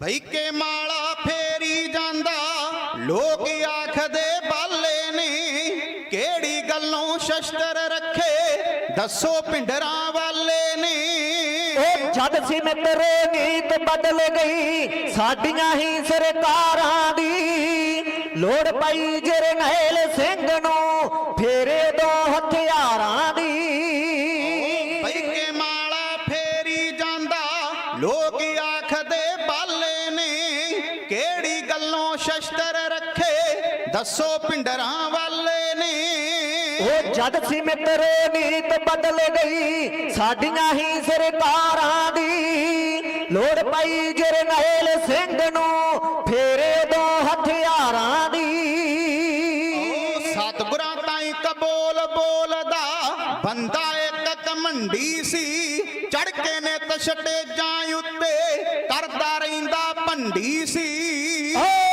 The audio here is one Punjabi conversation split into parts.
ਬਈ ਕੇ ਮਾਲਾ ਫੇਰੀ ਜਾਂਦਾ ਲੋਕ ਆਖਦੇ ਬਾਲੇ ਨੇ। ਕਿਹੜੀ ਗੱਲੋਂ ਸ਼ਸਤਰ ਰੱਖੇ ਦੱਸੋ ਪਿੰਡਰਾਂ ਵਾਲੇ ਨੇ। ਉਹ ਜਦ ਸੀ ਮਿੱਤਰੇ ਨੀਤ ਬਦਲ ਗਈ ਸਾਡੀਆਂ ਹੀ ਸਰਕਾਰਾਂ ਦੀ ਲੋੜ ਪਈ ਜਰਨੈਲ ਸਿੰਘ ਨੂੰ ਫੇਰੇ ਦੋ ਹਥਿਆਰਾਂ ਦੀ। ਬਈ ਕੇ ਮਾਲਾ ਫੇਰੀ ਜਾਂਦਾ ਲੋਕ ਦੱਸੋ ਪਿੰਡਰਾਂ ਵਾਲੇ ਨੇ। ਉਹ ਜਦ ਸੀ ਮਿੱਤਰੇ ਨੀਤ ਬਦਲ ਗਈ ਸਾਡੀਆਂ ਹੀ ਸਰਕਾਰਾਂ ਦੀ ਲੋੜ ਪਈ ਜਰਨੈਲ ਸਿੰਘ ਨੂੰ ਫੇਰੇ ਦੋ ਹਥਿਆਰਾਂ ਦੀ। ਸਤਿਗੁਰਾਂ ਤਾਈਂ ਕਬੋਲ ਬੋਲਦਾ ਬੰਦਾ ਇੱਕ ਕਮੰਡੀ ਸੀ ਚੜ ਕੇ ਨੇ ਤਛਟੇ ਜਾਂ ਉੱਤੇ ਕਰਦਾ ਰਹਿੰਦਾ ਭੰਡੀ ਸੀ। ਓ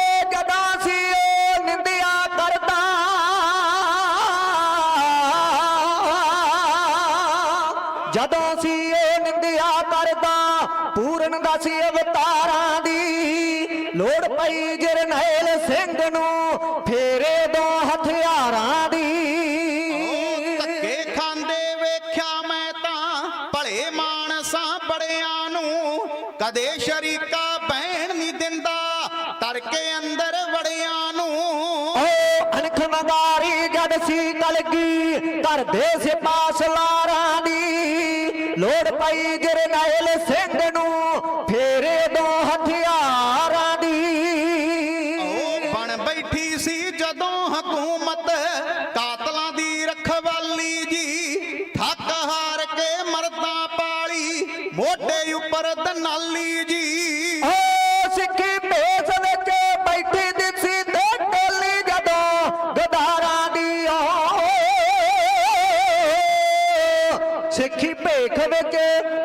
ਜਦੋਂ ਸੀ ਉਹ ਨਿੰਦਿਆ ਕਰਦਾ ਪੂਰਨ ਦਾ ਸੀ ਅਵਤਾਰਾਂ ਦੀ। ਲੋੜ ਪਈ ਜਰਨੈਲ ਸਿੰਘ ਨੂੰ ਫੇਰੇ ਦੋ ਹਥਿਆਰਾਂ ਦੀ। ਧੱਕੇ ਖਾਂਦੇ ਵੇਖਿਆ ਮੈਂ ਤਾਂ ਭਲੇ ਮਾਨਸਾਂ ਬੜਿਆਂ ਨੂੰ। ਕਦੇ ਸ਼ਰੀਕਾ ਬਹਿਣ ਨਹੀਂ ਦਿੰਦਾ ਤਰਕੇ ਅੰਦਰ ਵੜਿਆਂ ਨੂੰ। ਓ ਅਣਖ ਨਗਾਰੀ ਜਦ ਸੀ ਕਲਗੀ ਕਰਦੇ ਸਿਪਾਸ ਲਾਰਾਂ ਦੀ। ਲੋੜ ਪਈ ਜਰਨੈਲ ਸਿੰਘ ਨੂੰ ਫੇਰੇ ਦੋ ਹਥਿਆਰਾਂ ਦੀ। ਬਣ ਬੈਠੀ ਸੀ ਜਦੋਂ ਹਕੂਮਤ ਸਿੱਖੀ ਭੇਖ ਵਿੱਚ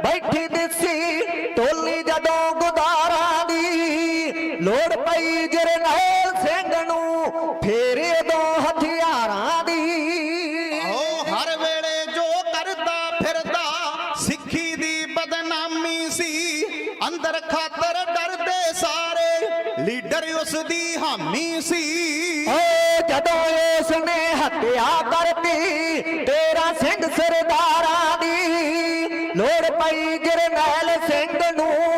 ਬੈਠੀ ਦਿਸੀ ਟੋਲੀ ਜਦੋਂ ਗੁਦਾਰਾਂ ਦੀ ਲੋੜ ਪਈ ਜਰਨੈਲ ਸਿੰਘ ਨੂੰ ਫੇਰੇ ਦੋ ਹਥਿਆਰਾਂ ਦੀ। ਉਹ ਹਰ ਵੇਲੇ ਜੋ ਕਰਦਾ ਫਿਰਦਾ ਸਿੱਖੀ ਦੀ ਬਦਨਾਮੀ ਸੀ। ਅੰਦਰ ਖਾਤਰ ਡਰਦੇ ਸਾਰੇ ਲੀਡਰ ਉਸ ਦੀ ਹਾਮੀ ਸੀ। ਓ ਜਦੋਂ ਉਸ ਨੇ ਹੱਤਿਆ ਕਰਤੀ ਤੇਰਾ ਸਿੰਘ ਸਰਦਾਰਾਂ ਦੀ ਲੋੜ ਪਈ ਜਰਨੈਲ ਸਿੰਘ ਨੂੰ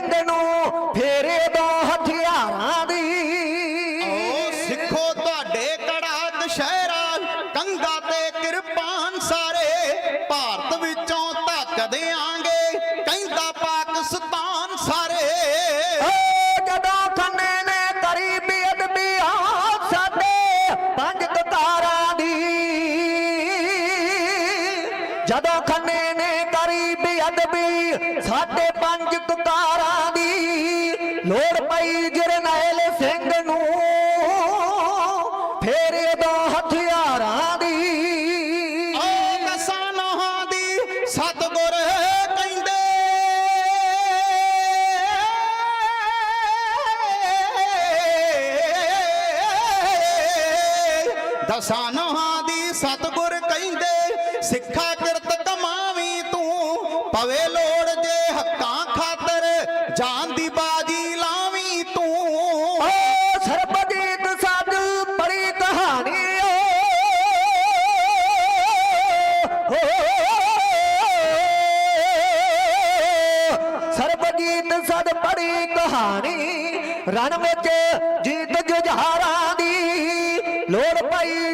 ਜਰਨੈਲ ਕਰੀ ਸਾਡੇ ਪੰਜ ਕਤਾਰਾਂ ਦੀ ਲੋੜ ਪਈ ਜਰਨੈਲ ਸਿੰਘ ਨੂੰ। ਫੇਰੇ ਦੋ ਹਥਿਆਰਾਂ ਦੀ। ਓ ਦਸਾਂ ਦੀ ਸਤਗੁਰ ਕਹਿੰਦੇ। ਦਸਾਂ ਦੀ ਸਤਗੁਰ ਕਹਿੰਦੇ। ਸਿੱਖਾ ਸਰਬਜੀਤ ਸੱਜ ਬੜੀ ਕਹਾਣੀ। ਰਣ ਵਿੱਚ ਜੀਤ ਜੁਝਾਰਾਂ ਦੀ ਲੋੜ ਪਈ।